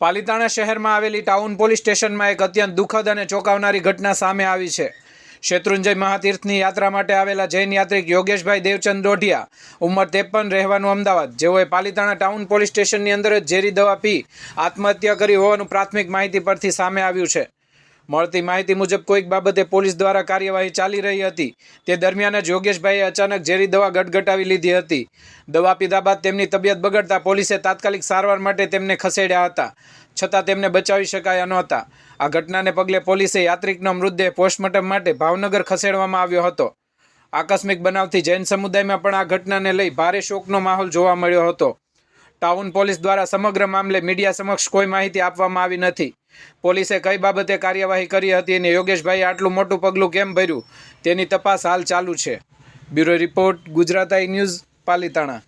પાલિતાણા શહેરમાં આવેલી town police સ્ટેશનમાં એક અત્યંત દુઃખદ અને ચોંકાવનારી ઘટના સામે આવી છે. શેત્રુંજય મહાતીર્થની યાત્રા માટે આવેલા જૈન યાત્રિક યોગેશભાઈ દેવચંદ દોઢિયા ઉંમર ત્રેપન રહેવાનું અમદાવાદ. જેઓએ પાલિતાણા ટાઉન પોલીસ સ્ટેશનની અંદર જ ઝેરી દવા પી આત્મહત્યા કરી હોવાનું પ્રાથમિક માહિતી પરથી સામે આવ્યું છે. મળતી માહિતી મુજબ કોઈક બાબતે પોલીસ દ્વારા કાર્યવાહી ચાલી રહી હતી. તે દરમિયાન જ યોગેશભાઈએ અચાનક ઝેરી દવા ગટગટાવી લીધી હતી. દવા પીધા બાદ તેમની તબિયત બગડતા પોલીસે તાત્કાલિક સારવાર માટે તેમને ખસેડ્યા હતા. છતાં તેમને બચાવી શકાયા નહોતા. આ ઘટનાને પગલે પોલીસે યાત્રિકનો મૃતદેહ પોસ્ટમોર્ટમ માટે ભાવનગર ખસેડવામાં આવ્યો હતો. આકસ્મિક બનાવથી જૈન સમુદાયમાં પણ આ ઘટનાને લઈ ભારે શોકનો માહોલ જોવા મળ્યો હતો. ટાઉન પોલીસ દ્વારા સમગ્ર મામલે મીડિયા સમક્ષ કોઈ માહિતી આપવામાં આવી નથી. પોલીસે કઈ બાબતે કાર્યવાહી કરી હતી અને યોગેશભાઈએ આટલું મોટું પગલું કેમ ભર્યું, તેની તપાસ હાલ ચાલુ છે. Bureau report, Gujarat I news, Palitana.